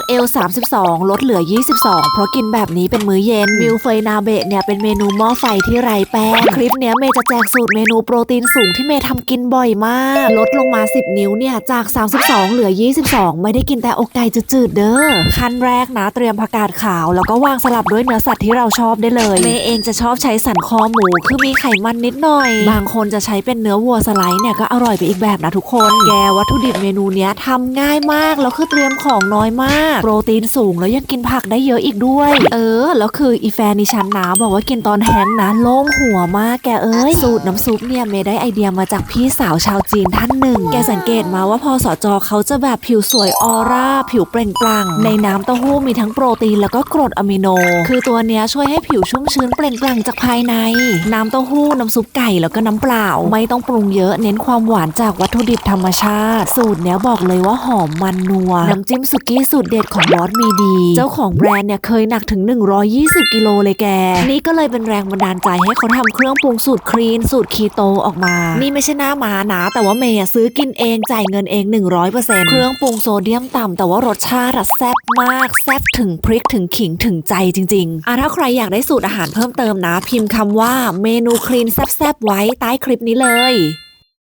จากเอล32 ลดเหลือ 22 เพราะกินแบบนี้เป็นมื้อเย็นมิลเฟยนาเบะเนี่ยเป็นเมนูหม้อไฟที่ไร้แป้ง คลิปเนี้ยเมย์จะแจกสูตรเมนูโปรตีนสูงที่เมย์ทำกินบ่อยมาก ลดลงมา 10 นิ้วเนี่ยจาก 32 เหลือ 22 ไม่ได้กินแต่อกไก่จืดๆเด้อขั้นแรกนะเตรียมผักกาดขาว แล้วก็วางสลับด้วยเนื้อสัตว์ที่เราชอบได้เลย เมย์เองจะชอบใช้สันคอหมูคือมีไขมันนิดหน่อย บางคนจะใช้เป็นเนื้อวัวสไลด์เนี่ยก็อร่อยไปอีกแบบนะทุกคน แกวัตถุดิบเมนูเนี้ยทำง่ายมากแล้วคือเตรียมของน้อยมากโปรตีนสูงแล้วยังกินผักได้เยอะอีกด้วย เออ แล้วคืออีแฟนนิชันนะบอกว่ากินตอนแห้งนะโล่งหัวมากแกเอ้ย สูตรน้ำซุปเนี่ยเมย์ได้ไอเดียมาจากพี่สาวชาวจีนท่านหนึ่ง แกสังเกตมาว่าพอสอจอเขาจะแบบผิวสวยออร่า ผิวเปล่งปลั่ง ในน้ำเต้าหู้มีทั้งโปรตีนแล้วก็กรดอะมิโน คือตัวเนี้ยช่วยให้ผิวชุ่มชื้นเปล่งปลั่งจากภายใน น้ำเต้าหู้น้ำซุปไก่แล้วก็น้ำเปล่า ไม่ต้องปรุงเยอะเน้นความหวานจากวัตถุดิบธรรมชาติ สูตรเนี้ยบอกเลยว่าหอมมันนัวน้ำจิ้มสุกี้สูตรเด็ดของบอสมีดี เจ้าของแบรนด์เนี่ยเคยหนักถึง 120 กิโลเลยแก นี่ก็เลยเป็นแรงบันดาลใจให้เขาทำเครื่องปรุงสูตรคลีน สูตรคีโตออกมา นี่ไม่ใช่หน้าหมานะ แต่ว่าเมย์อะซื้อกินเองจ่ายเงินเอง 100%เครื่องปรุงโซเดียมต่ำแต่ว่ารสชาติอะแซ่บมาก แซ่บถึงพริกถึงขิงถึงใจจริงๆอะถ้าใครอยากได้สูตรอาหารเพิ่มเติมนะ พิมพ์คำว่าเมนูคลีนแซ่บๆไว้ใต้คลิปนี้เลย